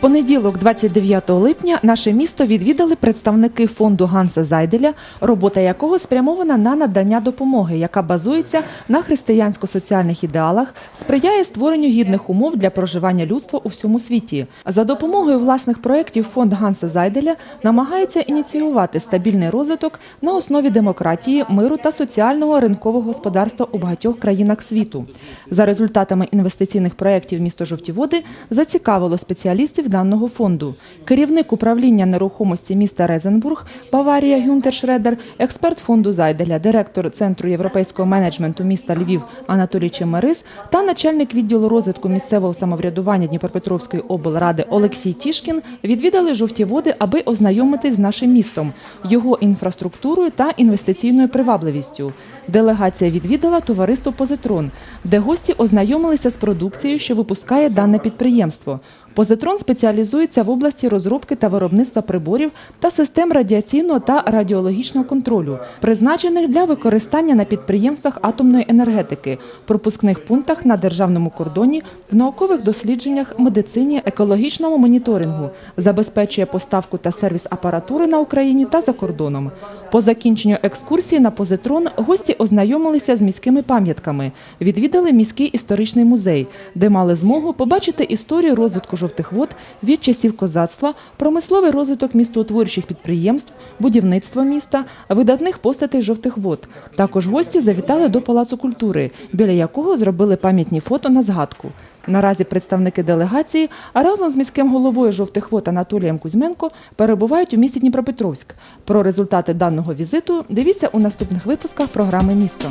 понеділок, 29 липня, наше місто відвідали представники фонду Ганса Зайделя, робота якого спрямована на надання допомоги, яка базується на християнсько-соціальних ідеалах, сприяє створенню гідних умов для проживання людства у всьому світі. За допомогою власних проєктів фонд Ганса Зайделя намагається ініціювати стабільний розвиток на основі демократії, миру та соціального ринкового господарства у багатьох країнах світу. За результатами інвестиційних проєктів місто Жовті Води зацікавило спеціалістів даного фонду. Керівник управління нерухомості міста Резенбург Баварія Гюнтер Шредер, експерт фонду Зайделя, директор Центру європейського менеджменту міста Львів Анатолій Чемерис та начальник відділу розвитку місцевого самоврядування Дніпропетровської облради Олексій Тішкін відвідали жовті води, аби ознайомитись з нашим містом, його інфраструктурою та інвестиційною привабливістю. Делегація відвідала товариство Позитрон, де гості ознайомилися з продукцією, що випускає дане підприємство. Позитрон спеціалізується в області розробки та виробництва приборів та систем радіаційного та радіологічного контролю, призначених для використання на підприємствах атомної енергетики, пропускних пунктах на державному кордоні, в наукових дослідженнях, медицині, екологічному моніторингу, забезпечує поставку та сервіс апаратури на Україні та за кордоном. По закінченню екскурсії на позитрон гості ознайомилися з міськими пам'ятками, відвідали міський історичний музей, де мали змогу побачити історію розвитку жовтих вод від часів козацтва, промисловий розвиток містоутворюючих підприємств, будівництво міста, видатних постатей жовтих вод. Також гості завітали до Палацу культури, біля якого зробили пам'ятні фото на згадку. Наразі представники делегації, разом з міським головою жовтих вод Анатолієм Кузьменко перебувають у місті Дніпропетровськ. Про результати даного візиту дивіться у наступних випусках програми Місто.